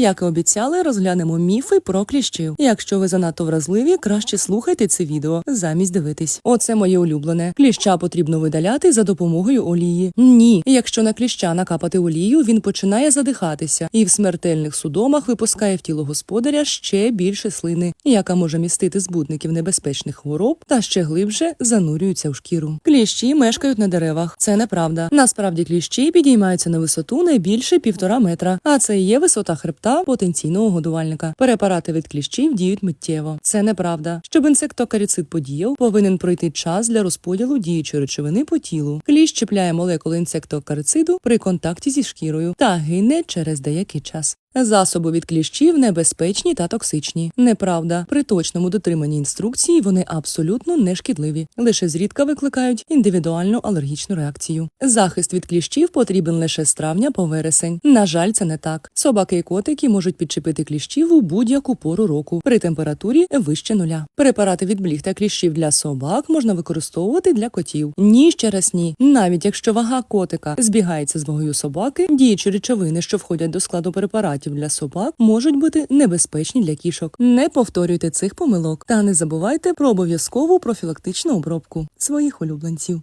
Як і обіцяли, розглянемо міфи про кліщів. Якщо ви занадто вразливі, краще слухайте це відео замість дивитись. Оце моє улюблене. Кліща потрібно видаляти за допомогою олії. Ні, якщо на кліща накапати олію, він починає задихатися і в смертельних судомах випускає в тіло господаря ще більше слини, яка може містити збудників небезпечних хвороб та ще глибше занурюються в шкіру. Кліщі мешкають на деревах. Це неправда. Насправді кліщі підіймаються на висоту не більше півтора метра, а це є висота хребта потенційного годувальника. Препарати від кліщів діють миттєво. Це неправда. Щоб інсектокаріцид подіяв, повинен пройти час для розподілу діючої речовини по тілу. Кліщ молекули інсектокарициду при контакті зі шкірою та гине через деякий час. Засоби від кліщів небезпечні та токсичні. Неправда, при точному дотриманні інструкції вони абсолютно не шкідливі, лише зрідка викликають індивідуальну алергічну реакцію. Захист від кліщів потрібен лише з травня по вересень. На жаль, це не так. Собаки і котики можуть підчепити кліщів у будь-яку пору року при температурі вище нуля. Препарати від бліг та кліщів для собак можна використовувати для котів. Ні, ще раз ні. Навіть якщо вага котика збігається з вагою собаки, діючі речовини, що входять до складу препаратів для собак, можуть бути небезпечні для кішок. Не повторюйте цих помилок та не забувайте про обов'язкову профілактичну обробку своїх улюбленців.